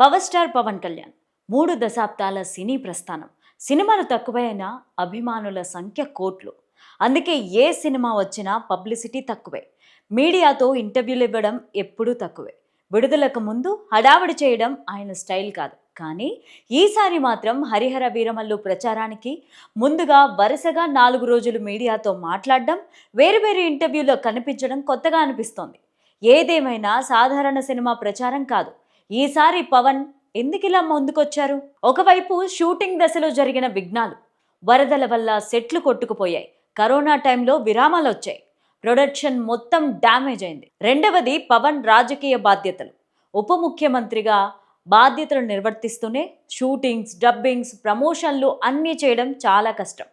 Power star Pawan Kalyan. మూడు దశాబ్దాల సినీ ప్రస్థానం. సినిమాలు తక్కువైనా అభిమానుల సంఖ్య కోట్లు. అందుకే ఏ సినిమా వచ్చినా పబ్లిసిటీ తక్కువే. మీడియాతో ఇంటర్వ్యూలు ఇవ్వడం ఎప్పుడూ తక్కువే. విడుదలకు ముందు హడావిడి చేయడం ఆయన స్టైల్ కాదు. కానీ ఈసారి మాత్రం హరిహర వీరమల్లు ప్రచారానికి ముందుగా వరుసగా నాలుగు రోజులు మీడియాతో మాట్లాడడం వేరు వేరు ఇంటర్వ్యూలో కనిపించడం కొత్తగా అనిపిస్తోంది. ఏదేమైనా సాధారణ సినిమా ప్రచారం కాదు. ఈసారి పవన్ ఎందుకిలా ముందుకొచ్చారు? ఒకవైపు షూటింగ్ దశలో జరిగిన విఘ్నాలు వరదల వల్ల సెట్లు కొట్టుకుపోయాయి కరోనా టైంలో విరామాలు వచ్చాయి ప్రొడక్షన్ మొత్తం డ్యామేజ్ అయింది. రెండవది పవన్ రాజకీయ బాధ్యతలు. ఉప ముఖ్యమంత్రిగా బాధ్యతలు నిర్వర్తిస్తూనే షూటింగ్స్ డబ్బింగ్స్ ప్రమోషన్లు అన్నీ చేయడం చాలా కష్టం.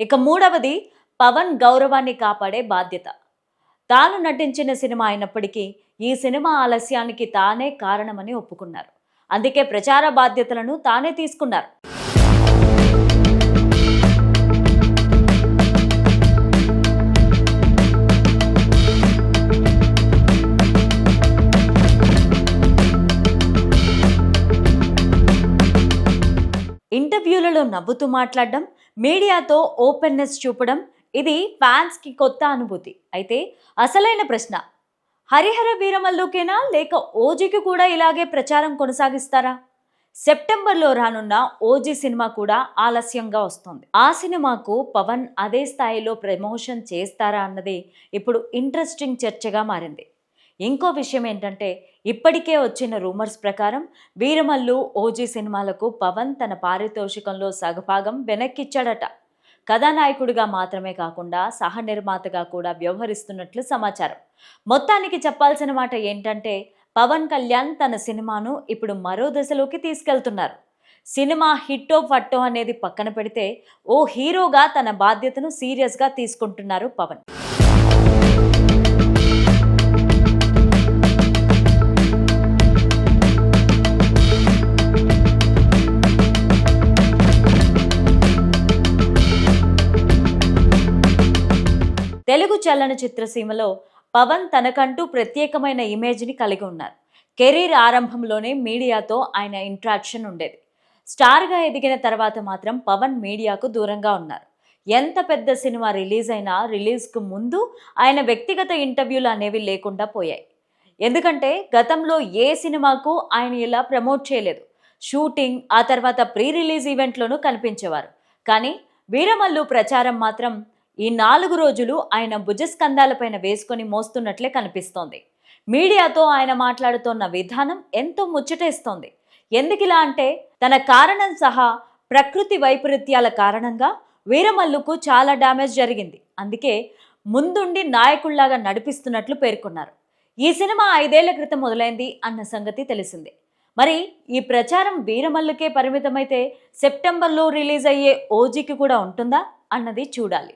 ఇక మూడవది పవన్ గౌరవాన్ని కాపాడే బాధ్యత. తాను నటించిన సినిమా అయినప్పటికీ ఈ సినిమా ఆలస్యానికి తానే కారణమని ఒప్పుకున్నారు. అందుకే ప్రచార బాధ్యతలను తానే తీసుకున్నారు. ఇంటర్వ్యూలలో నవ్వుతూ మాట్లాడడం మీడియాతో ఓపెన్నెస్ చూపడం ఇది ఫ్యాన్స్కి కొత్త అనుభూతి. అయితే అసలైన ప్రశ్న హరిహర వీరమల్లుకేనా లేక ఓజీకి కూడా ఇలాగే ప్రచారం కొనసాగిస్తారా? సెప్టెంబర్లో రానున్న ఓజీ సినిమా కూడా ఆలస్యంగా వస్తుంది. ఆ సినిమాకు పవన్ అదే స్థాయిలో ప్రమోషన్ చేస్తారా అన్నది ఇప్పుడు ఇంట్రెస్టింగ్ చర్చగా మారింది. ఇంకో విషయం ఏంటంటే ఇప్పటికే వచ్చిన రూమర్స్ ప్రకారం వీరమల్లు ఓజీ సినిమాలకు పవన్ తన పారితోషికంలో సగభాగం వెనక్కిచ్చాడట. కథానాయకుడిగా మాత్రమే కాకుండా సహ నిర్మాతగా కూడా వ్యవహరిస్తున్నట్లు సమాచారం. మొత్తానికి చెప్పాల్సిన మాట ఏంటంటే పవన్ కళ్యాణ్ తన సినిమాను ఇప్పుడు మరో దశలోకి తీసుకెళ్తున్నారు. సినిమా హిట్టో ఫట్టో అనేది పక్కన పెడితే ఓ హీరోగా తన బాధ్యతను సీరియస్గా తీసుకుంటున్నారు పవన్. తెలుగు చలనచిత్ర సీమలో పవన్ తనకంటూ ప్రత్యేకమైన ఇమేజ్ని కలిగి ఉన్నారు. కెరీర్ ఆరంభంలోనే మీడియాతో ఆయన ఇంట్రాక్షన్ ఉండేది. స్టార్గా ఎదిగిన తర్వాత మాత్రం పవన్ మీడియాకు దూరంగా ఉన్నారు. ఎంత పెద్ద సినిమా రిలీజ్ అయినా రిలీజ్కు ముందు ఆయన వ్యక్తిగత ఇంటర్వ్యూలు అనేవి లేకుండా పోయాయి. ఎందుకంటే గతంలో ఏ సినిమాకు ఆయన ఇలా ప్రమోట్ చేయలేదు. షూటింగ్ ఆ తర్వాత ప్రీ రిలీజ్ ఈవెంట్లోనూ కనిపించేవారు. కానీ వీరమల్లు ప్రచారం మాత్రం ఈ నాలుగు రోజులు ఆయన భుజస్కంధాలపైన వేసుకొని మోస్తున్నట్లే కనిపిస్తోంది. మీడియాతో ఆయన మాట్లాడుతున్న విధానం ఎంతో ముచ్చటేస్తోంది. ఎందుకిలా అంటే తన కారణం సహా ప్రకృతి వైపరీత్యాల కారణంగా వీరమల్లుకు చాలా డ్యామేజ్ జరిగింది. అందుకే ముందుండి నాయకుల్లాగా నడిపిస్తున్నట్లు పేర్కొన్నారు. ఈ సినిమా ఐదేళ్ళ క్రితం మొదలైంది అన్న సంగతి తెలిసిందే. మరి ఈ ప్రచారం వీరమల్లుకే పరిమితమైతే సెప్టెంబర్లో రిలీజ్ అయ్యే ఓజీకి కూడా ఉంటుందా అన్నది చూడాలి.